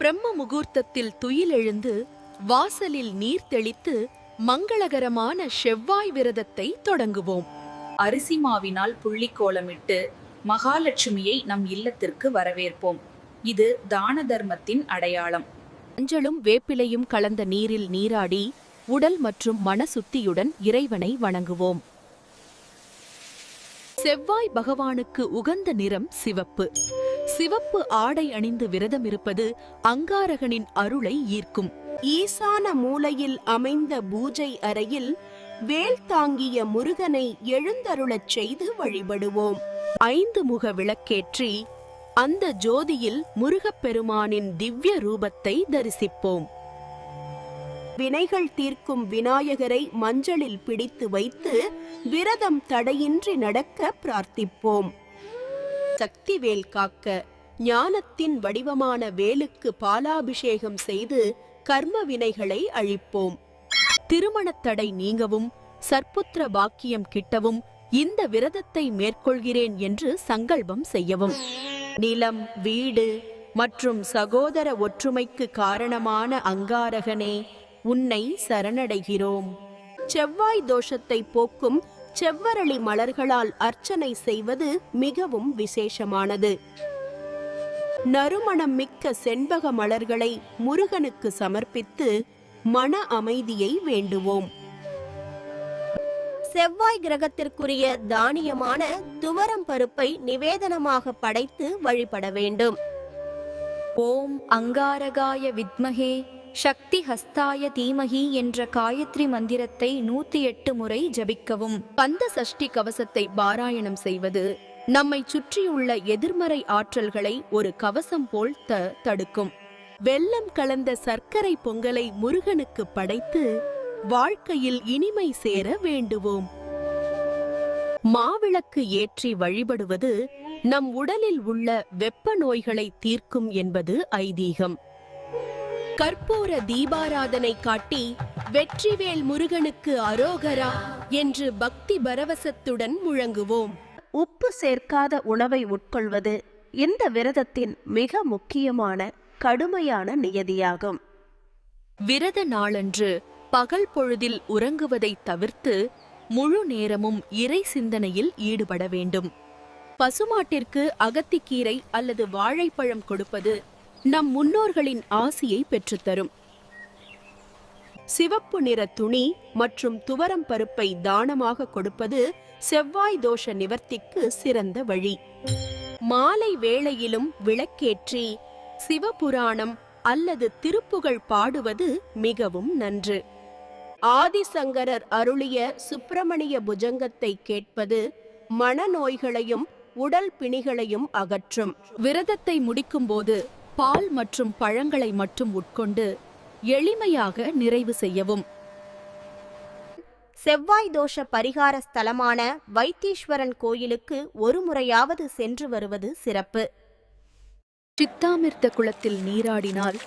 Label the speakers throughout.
Speaker 1: பிரம்ம முகூர்த்தத்தில் துயிலெழுந்து வாசலில் நீர் தெளித்து மங்களகரமான செவ்வாய் விரதத்தை தொடங்குவோம்.
Speaker 2: அரிசி மாவினால் புள்ளி கோலமிட்டு மகாலட்சுமியை நம் இல்லத்திற்கு வரவேற்போம். இது தான தர்மத்தின் அடையாளம்.
Speaker 1: மஞ்சளும் வேப்பிலையும் கலந்த நீரில் நீராடி உடல் மற்றும் மன சுத்தியுடன் இறைவனை வணங்குவோம். செவ்வாய் பகவானுக்கு உகந்த நிறம் சிவப்பு. சிவப்பு ஆடை அணிந்து விரதம் இருப்பது அங்காரகனின் அருளை ஈர்க்கும்.
Speaker 3: ஈசான மூலையில் அமைந்த பூஜை அறையில் வேல் தாங்கிய முருகனை எழுந்தருளச் செய்து வழிபடுவோம்.
Speaker 1: ஐந்து முக விளக்கேற்றி அந்த ஜோதியில் முருகப்பெருமானின் திவ்ய ரூபத்தை தரிசிப்போம்.
Speaker 3: வினைகள் தீர்க்கும் விநாயகரை மஞ்சளில் பிடித்து வைத்து விரதம் தடையின்றி நடக்க பிரார்த்திப்போம். சக்தி வேல் காக்க ஞானத்தின் வடிவமான வேலுக்கு பாலாபிஷேகம் செய்து கர்ம வினைகளை அழிப்போம்.
Speaker 1: திருமணத்தடை நீங்கவும் சற்புத்திர பாக்கியம் கிட்டவும் இந்த விரதத்தை மேற்கொள்கிறேன் என்று சங்கல்பம் செய்யவும். நிலம் வீடு மற்றும் சகோதர ஒற்றுமைக்கு காரணமான அங்காரகனே உன்னை சரணடைகிறோம்.
Speaker 3: செவ்வாய் தோஷத்தை போக்கும் செவ்வரளி மலர்களால் அர்ச்சனை செய்வது மிகவும் விசேஷமானது. நறுமணம் மிக்க செண்பக மலர்களை முருகனுக்கு சமர்ப்பித்து மன அமைதியை வேண்டுவோம். செவ்வாய் கிரகத்திற்குரிய தானியமான துவரம் பருப்பை நிவேதனமாக படைத்து வழிபட வேண்டும்.
Speaker 4: ஓம் அங்காரகாய வித்மகே. சக்தி ஹஸ்தாய தீமகி என்ற காயத்ரி மந்திரத்தை நூத்தி எட்டு முறை ஜபிக்கவும்.
Speaker 1: கந்த சஷ்டி கவசத்தை பாராயணம் செய்வது நம்மை சுற்றியுள்ள எதிர்மறை ஆற்றல்களை ஒரு கவசம் போல் த தடுக்கும். வெள்ளம் கலந்த சர்க்கரை பொங்கலை முருகனுக்கு படைத்து வாழ்க்கையில் இனிமை சேர வேண்டுவோம். மாவிளக்கு ஏற்றி வழிபடுவது நம் உடலில் உள்ள வெப்ப நோய்களை தீர்க்கும் என்பது ஐதீகம். கற்பூர தீபாராதனை காட்டி வெற்றிவேல் முருகனுக்கு அரோகரா என்று பக்தி பரவசத்துடன் முழங்குவோம்.
Speaker 3: உப்பு சேர்க்காத உணவை உட்கொள்வது இந்த விரதத்தின் மிக முக்கியமான கடுமையான நியதியாகும்.
Speaker 1: விரத நாளன்று பகல் பொழுதில் உறங்குவதை தவிர்த்து முழு நேரமும் இறை சிந்தனையில் ஈடுபட வேண்டும். பசுமாட்டிற்கு அகத்திக்கீரை அல்லது வாழைப்பழம் கொடுப்பது நம் முன்னோர்களின் ஆசியை பெற்றுத்தரும். சிவப்பு நிற துணி மற்றும் துவரம் பருப்பை தானமாக கொடுப்பது செவ்வாய் தோஷ நிவர்த்திக்கு சிறந்த வழி. மாலை வேளையிலும் விளக்கேற்றி சிவபுராணம் அல்லது திருப்புகழ் பாடுவது மிகவும் நன்று. ஆதிசங்கரர் அருளிய சுப்பிரமணிய புஜங்கத்தை கேட்பது மனநோய்களையும் உடல் பிணிகளையும் அகற்றும். விரதத்தை முடிக்கும்போது பால் மற்றும் பழங்களை மட்டும் உட்கொண்டு எளிமையாக நிறைவு செய்யவும்.
Speaker 3: செவ்வாய் தோஷ பரிகார ஸ்தலமான வைத்தீஸ்வரன் கோயிலுக்கு ஒரு முறையாவது சென்று வருவது சிறப்பு.
Speaker 1: சித்தாமிர்த குளத்தில் நீராடினால்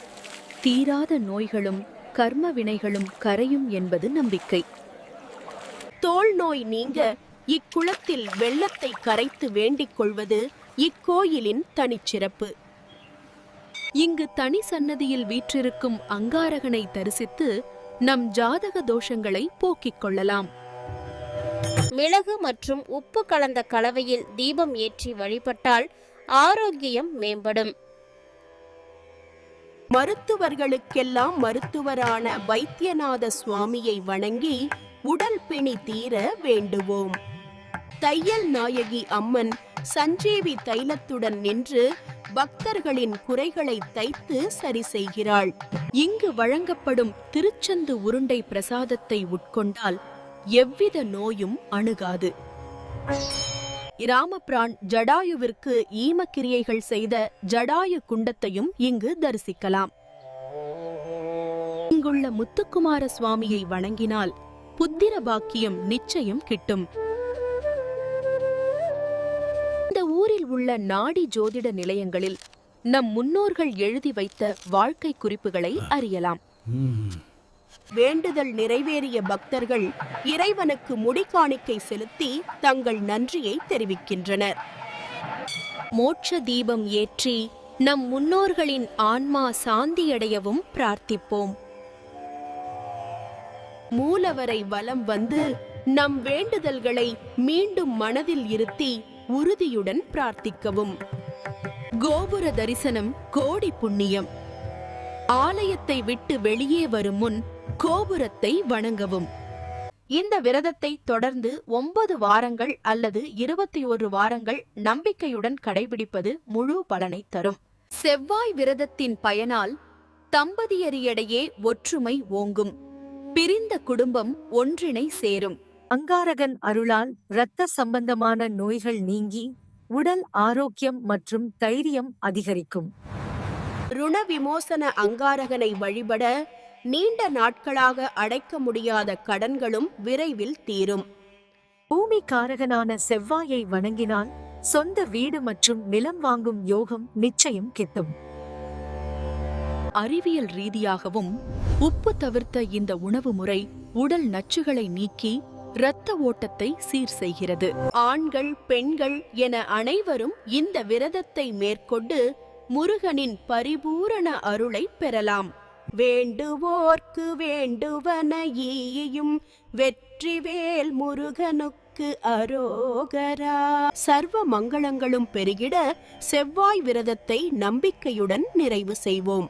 Speaker 1: தீராத நோய்களும் கர்ம வினைகளும் கரையும் என்பது நம்பிக்கை.
Speaker 3: தோல் நோய் நீங்க இக்குளத்தில் வெள்ளத்தை கரைத்து வேண்டிக் கொள்வது இக்கோயிலின் தனிச்சிறப்பு.
Speaker 1: இங்கு தனி சன்னதியில் வீற்றிருக்கும் அங்காரகனை தரிசித்து நம் ஜாதக தோஷங்களை போக்கிக் கொள்ளலாம்.
Speaker 5: மிளகு மற்றும் உப்பு கலந்த கலவையில் தீபம் ஏற்றி வழிபட்டால் ஆரோக்கியம் மேம்படும்.
Speaker 3: மருத்துவர்களுக்கெல்லாம் மருத்துவரான வைத்தியநாத சுவாமியை வணங்கி உடல் பிணி தீர வேண்டுவோம். தையல் நாயகி அம்மன் சஞ்சீவி தைலத்துடன் நின்று பக்தர்களின் குறைகளை தைத்து சரி செய்கிறாள்.
Speaker 1: இங்கு வழங்கப்படும் திருச்சந்து உருண்டை பிரசாதத்தை உட்கொண்டால் எவ்வித நோயும் அணுகாது. ராமபிரான் ஜடாயுவிற்கு ஈமக்கிரியைகள் செய்த ஜடாயு குண்டத்தையும் இங்கு தரிசிக்கலாம். இங்குள்ள முத்துக்குமார சுவாமியை வணங்கினால் புத்திர பாக்கியம் நிச்சயம் கிட்டும். உள்ள நாடி ஜோதிட நிலையங்களில் நம் முன்னோர்கள் எழுதி வைத்த வாழ்க்கை குறிப்புகளை அறியலாம்.
Speaker 3: வேண்டுதல் நிறைவேறிய பக்தர்கள் இறைவனுக்கு முடிக்காணிக்கை செலுத்தி தங்கள் நன்றியை தெரிவிக்கின்றனர்.
Speaker 1: மோட்ச தீபம் ஏற்றி நம் முன்னோர்களின் ஆன்மா சாந்தியடையவும் பிரார்த்திப்போம். மூலவரை வலம் வந்து நம் வேண்டுதல்களை மீண்டும் மனதில் இருத்தி உறுதியுடன் பிரார்த்திக்கவும். கோபுர தரிசனம் கோடி புண்ணியம். ஆலயத்தை விட்டு வெளியே வரும் முன் கோபுரத்தை வணங்கவும். இந்த விரதத்தை தொடர்ந்து ஒன்பது வாரங்கள் அல்லது இருபத்தி ஒரு வாரங்கள் நம்பிக்கையுடன் கடைபிடிப்பது முழு பலனை தரும். செவ்வாய் விரதத்தின் பயனால் தம்பதியரியடையே ஒற்றுமை ஓங்கும். பிரிந்த குடும்பம் ஒன்றினை சேரும்.
Speaker 6: அங்காரகன் அருளால் இரத்த சம்பந்தமான நோய்கள் நீங்கி உடல் ஆரோக்கியம் மற்றும் தைரியம் அதிகரிக்கும்.
Speaker 1: ருண விமோசன அங்காரகனை வழிபட நீண்ட நாட்களாக அடைக்க முடியாத கடன்களும் விரைவில் தீரும்.
Speaker 6: பூமி காரகனான செவ்வாயை வணங்கினால் சொந்த வீடு மற்றும் நிலம் வாங்கும் யோகம் நிச்சயம் கிட்டும்.
Speaker 1: அறிவியல் ரீதியாகவும் உப்பு தவிர்த்த இந்த உணவு முறை உடல் நச்சுகளை நீக்கி இரத்த ஓட்டத்தை சீர் செய்கிறது. ஆண்கள் பெண்கள் என அனைவரும் இந்த விரதத்தை மேற்கொண்டு முருகனின் பரிபூரண அருளை பெறலாம். வேண்டுவோர்க்கு வேண்டுவன ஈயும் வெற்றிவேல் முருகனுக்கு அரோகரா. சர்வ மங்களங்களும் பெருகிட செவ்வாய் விரதத்தை நம்பிக்கையுடன் நிறைவு செய்வோம்.